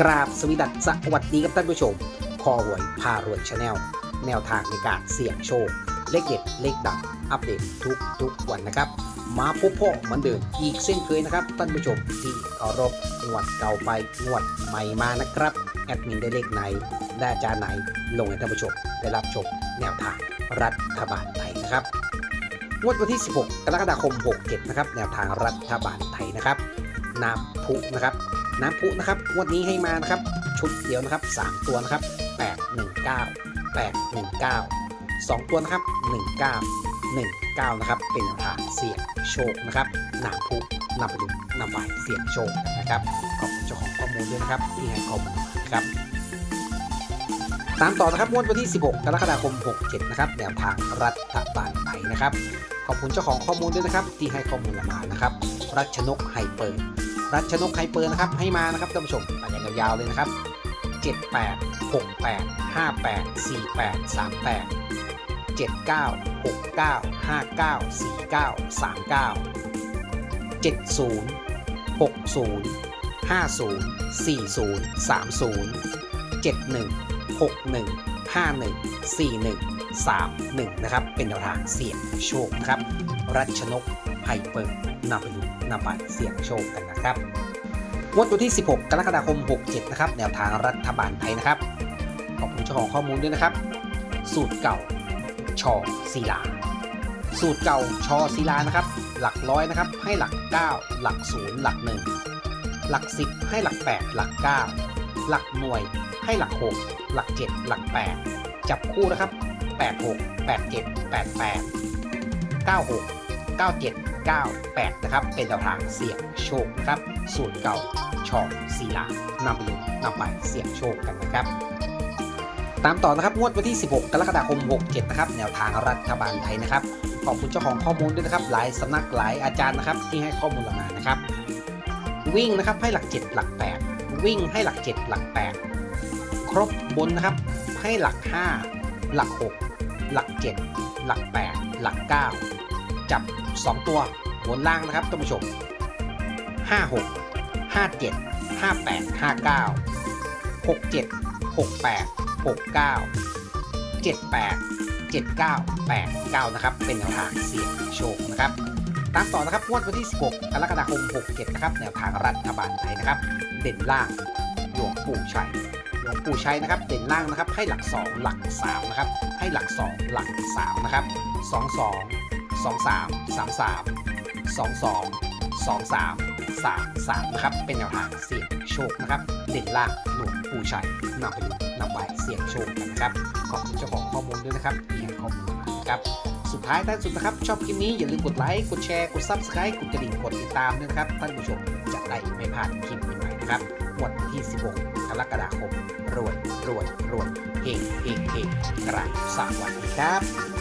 กราบสวีดัสสวัสดีครับท่านผู้ชม คอหวยพารวยชาแนลแนวทางในการเสี่ยงโชค เลขเด็ดเลขดังอัปเดตทุกทุกๆวันนะครับ มาพบพ่อเหมือนเดิมอีกเส้นเคยนะครับท่านผู้ชมที่เคารพงวดเก่าไปงวดใหม่มานะครับ แอดมินได้เลขไหน ได้าจาไหนลงให้ท่านผู้ชมได้รับชมแนวทางรัฐบาลไทยนะครับงวดวันที่ 16 กรกฎาคม 67 นะครับ แนวทางรัฐบาลไทยนะครับ น้ำพุนะครับ น้ำพุนะครับงวดนี้ให้มานะครับ ชุดเดียวนะครับ 3 ตัวนะครับ 819 819 2 ตัวนะครับ 19 19 นะครับ เป็นแนวทางเสี่ยงโชคนะครับน้ำพุนำไปดูนำไปเสี่ยงโชคนะครับ ขอบคุณเจ้าของข้อมูลด้วยนะครับที่ให้ข้อมูลนะครับ ตามต่อนะครับงวดวันที่ 16 กรกฎาคม 67 นะครับแนวทางรัฐบาลไทยนะครับ ขอบคุณเจ้าของข้อมูลด้วยนะครับ ที่ให้ข้อมูลเรามานะครับ รัชนกไฮเปอร์ รัชนกไฮเปอร์นะครับให้มานะครับท่านผู้ชมไปกันยาวๆเลยนะครับ 78 68 58 48 38 79 69 59 49 39 70 60 50 40 30 71 61 51 41 31 นะครับ เป็นแนวทางเสี่ยงโชคนะครับ รัชนก ไฮเปอร์นำไปดูนำไปเสี่ยงโชคกันนะครับงวดวันที่ 16 กรกฎาคม 67 นะครับ แนวทางรัฐบาลไทยนะครับ ขอบคุณเจ้าของข้อมูลด้วยนะครับ สูตรเก่า ชอศิลา สูตรเก่าชอศิลานะครับ หลักร้อยนะครับ ให้หลัก 9 หลัก0หลัก1หลัก 10 ให้หลัก 8 หลัก 9 หลักหน่วยให้หลัก 6 หลัก 7 หลัก 8 จับคู่นะครับ 86 87 88 96 97 98 นะครับ เป็นแนวทางเสี่ยงโชคครับสูตรเก่าชอศิลานำไปดูนำไปเสี่ยงโชคกันนะครับ ตามต่อนะครับงวดวันที่ 16 กรกฎาคม 67 นะครับ แนวทางรัฐบาลไทยนะครับ ขอบคุณเจ้าของข้อมูลด้วยนะครับ หลายสำนักหลายอาจารย์นะครับ ที่ให้ข้อมูลเรามานะครับ วิ่งนะครับให้หลัก 7 หลัก 8 วิ่งให้หลัก 7 หลัก 8 ครบบนนะครับให้หลัก 5 หลัก 6 หลัก 7 หลัก 8 หลัก 9 จับ 2 ตัว บนล่างนะครับท่านผู้ชม 56 57 58 59 67 68 69 78 79 89 นะครับ เป็นแนวทางเสี่ยงโชคนะครับ ตามต่อนะครับงวดวันที่ 16 กรกฎาคม 67 นะครับ แนวทางรัฐบาลไทยนะครับ เด่นล่างหลวงปู่ชัยหลวงปู่ชัยนะครับ เด่นล่างนะครับ ให้หลัก 2 หลัก 3 นะครับ ให้หลัก 2 หลัก 3 นะครับ 22 23 33 22 23 33นะครับเป็นแนวทางเสี่ยงโชคนะครับเด่นล่างหลวงปู่ชัยนำไปดูนำไปเสี่ยงโชคกันนะครับขอบคุณเจ้าของข้อมูลด้วยนะครับที่ให้ข้อมูลนะครับสุดท้ายท้ายสุดนะครับ ชอบคลิปนี้อย่าลืมกดไลค์กดแชร์กด Subscribe กดกระดิ่งกดติดตามด้วยนะครับ ท่านผู้ชมจะได้ไม่พลาดคลิปใหม่ๆนะครับวันที่ 16กรกฎาคมรวยรวยรวยเฮงเฮงเฮงกราบสวัสดีครับ